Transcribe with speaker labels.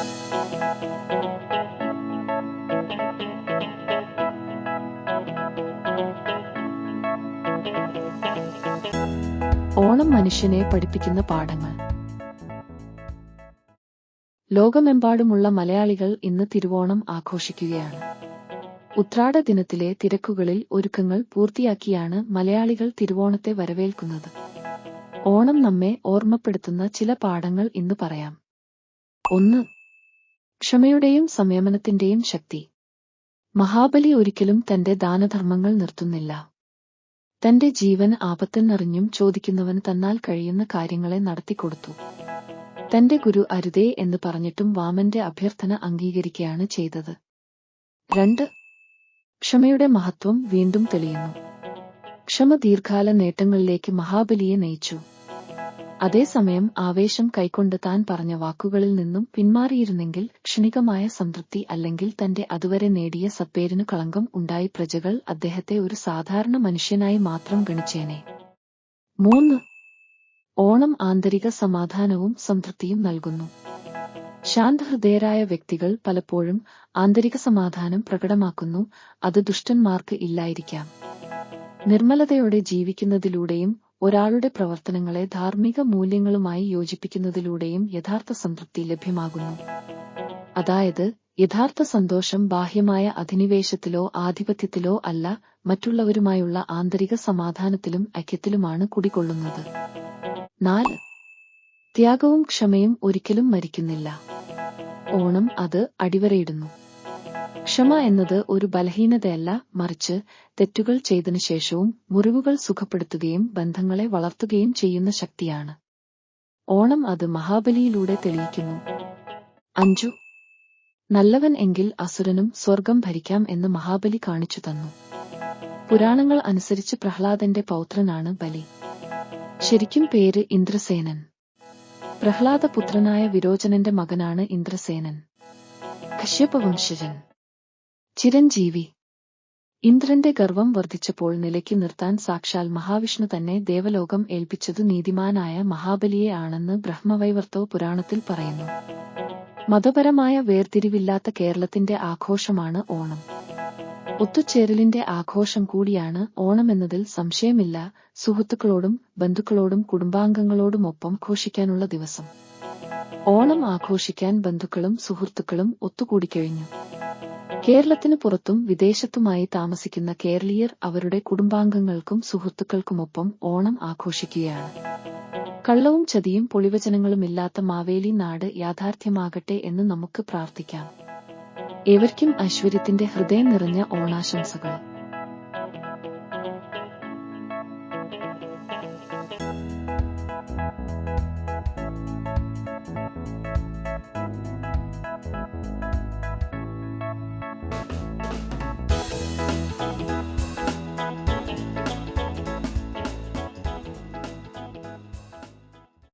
Speaker 1: ഓണം മനുഷ്യനെ പഠിപ്പിക്കുന്ന പാഠങ്ങൾ. ലോകമെമ്പാടുമുള്ള മലയാളികൾ ഇന്ന് തിരുവോണം ആഘോഷിക്കുകയാണ്. ഉത്രാട ദിനത്തിലെ തിരക്കുകളിൽ ഒരുക്കങ്ങൾ പൂർത്തിയാക്കിയാണ് മലയാളികൾ തിരുവോണത്തെ വരവേൽക്കുന്നത്. ഓണം നമ്മെ ഓർമ്മപ്പെടുത്തുന്ന ചില പാഠങ്ങൾ ഇന്ന് പറയാം. ഒന്ന് ക്ഷമയുടെയും സംയമനത്തിന്റെയും ശക്തി. മഹാബലി ഒരിക്കലും തന്റെ ദാനധർമ്മങ്ങൾ നിർത്തുന്നില്ല. തന്റെ ജീവൻ ആപത്തെന്നറിഞ്ഞും ചോദിക്കുന്നവൻ തന്നാൽ കഴിയുന്ന കാര്യങ്ങളെ നടത്തിക്കൊടുത്തു. തന്റെ ഗുരു അരുതേ എന്ന് പറഞ്ഞിട്ടും വാമന്റെ അഭ്യർത്ഥന അംഗീകരിക്കുകയാണ് ചെയ്തത്. രണ്ട് ക്ഷമയുടെ മഹത്വം വീണ്ടും തെളിയുന്നു. ക്ഷമ ദീർഘകാല നേട്ടങ്ങളിലേക്ക് മഹാബലിയെ നയിച്ചു. അതേസമയം ആവേശം കൈക്കൊണ്ട് താൻ പറഞ്ഞ വാക്കുകളിൽ നിന്നും പിന്മാറിയിരുന്നെങ്കിൽ ക്ഷണികമായ സംതൃപ്തി അല്ലെങ്കിൽ തന്റെ അതുവരെ നേടിയ സപ്പേരിനു കളങ്കം ഉണ്ടായി പ്രജകൾ അദ്ദേഹത്തെ ഒരു സാധാരണ മനുഷ്യനായി മാത്രം ഗണിച്ചേനെ. മൂന്ന്. ഓണം ആന്തരിക സമാധാനവും സംതൃപ്തിയും നൽകുന്നു. ശാന്തഹൃദയരായ വ്യക്തികൾ പലപ്പോഴും ആന്തരിക സമാധാനം പ്രകടമാക്കുന്നു അത് ദുഷ്ടന്മാർക്ക് ഇല്ലായിരിക്കാം. നിർമ്മലതയോടെ ജീവിക്കുന്നതിലൂടെയും ഒരാളുടെ പ്രവർത്തനങ്ങളെ ധാർമ്മിക മൂല്യങ്ങളുമായി യോജിപ്പിക്കുന്നതിലൂടെയും യഥാർത്ഥ സംതൃപ്തി ലഭ്യമാകുന്നു. അതായത് യഥാർത്ഥ സന്തോഷം ബാഹ്യമായ അധിനിവേശത്തിലോ ആധിപത്യത്തിലോ അല്ല മറ്റുള്ളവരുമായുള്ള ആന്തരിക സമാധാനത്തിലും ഐക്യത്തിലുമാണ് കുടികൊള്ളുന്നത്. നാല്. ത്യാഗവും ക്ഷമയും ഒരിക്കലും മരിക്കുന്നില്ല. ഓണം അത് അടിവരയിടുന്നു. ക്ഷമ എന്നത് ഒരു ബലഹീനതയല്ല മറിച്ച് തെറ്റുകൾ ചെയ്തതിനു ശേഷവും മുറിവുകൾ സുഖപ്പെടുത്തുകയും ബന്ധങ്ങളെ വളർത്തുകയും ചെയ്യുന്ന ശക്തിയാണ്. ഓണം അത് മഹാബലിയിലൂടെ തെളിയിക്കുന്നു. അഞ്ചു നല്ലവൻ എങ്കിൽ അസുരനും സ്വർഗം ഭരിക്കാം എന്ന് മഹാബലി കാണിച്ചു തന്നു. പുരാണങ്ങൾ അനുസരിച്ച് പ്രഹ്ലാദന്റെ പൗത്രനാണ് ബലി. ശരിക്കും പേര് ഇന്ദ്രസേനൻ. പ്രഹ്ലാദ പുത്രനായ വിരോചനന്റെ മകനാണ് ഇന്ദ്രസേനൻ. കശ്യപവംശജൻ ചിരഞ്ജീവി. ഇന്ദ്രന്റെ ഗർവം വർദ്ധിച്ചപ്പോൾ നിലയ്ക്ക് നിർത്താൻ സാക്ഷാൽ മഹാവിഷ്ണു തന്നെ ദേവലോകം ഏൽപ്പിച്ചതു നീതിമാനായ മഹാബലിയെ ആണെന്ന് ബ്രഹ്മവൈവർത്തോ പുരാണത്തിൽ പറയുന്നു. മതപരമായ വേർതിരിവില്ലാത്ത കേരളത്തിന്റെ ആഘോഷമാണ് ഓണം. ഒത്തുചേരലിന്റെ ആഘോഷം കൂടിയാണ് ഓണമെന്നതിൽ സംശയമില്ല സുഹൃത്തുക്കളോടും ബന്ധുക്കളോടും കുടുംബാംഗങ്ങളോടുമൊപ്പം ഘോഷിക്കാനുള്ള ദിവസം. ഓണം ആഘോഷിക്കാൻ ബന്ധുക്കളും സുഹൃത്തുക്കളും ഒത്തുകൂടിക്കഴിഞ്ഞു. കേരളത്തിനു പുറത്തും വിദേശത്തുമായി താമസിക്കുന്ന കേരളീയർ അവരുടെ കുടുംബാംഗങ്ങൾക്കും സുഹൃത്തുക്കൾക്കുമൊപ്പം ഓണം ആഘോഷിക്കുകയാണ്. കള്ളവും ചതിയും പൊളിവചനങ്ങളുമില്ലാത്ത മാവേലി നാട് യാഥാർത്ഥ്യമാകട്ടെ എന്ന് നമുക്ക് പ്രാർത്ഥിക്കാം. ഏവർക്കും ഐശ്വര്യത്തിന്റെ ഹൃദയം നിറഞ്ഞ ഓണാശംസകൾ.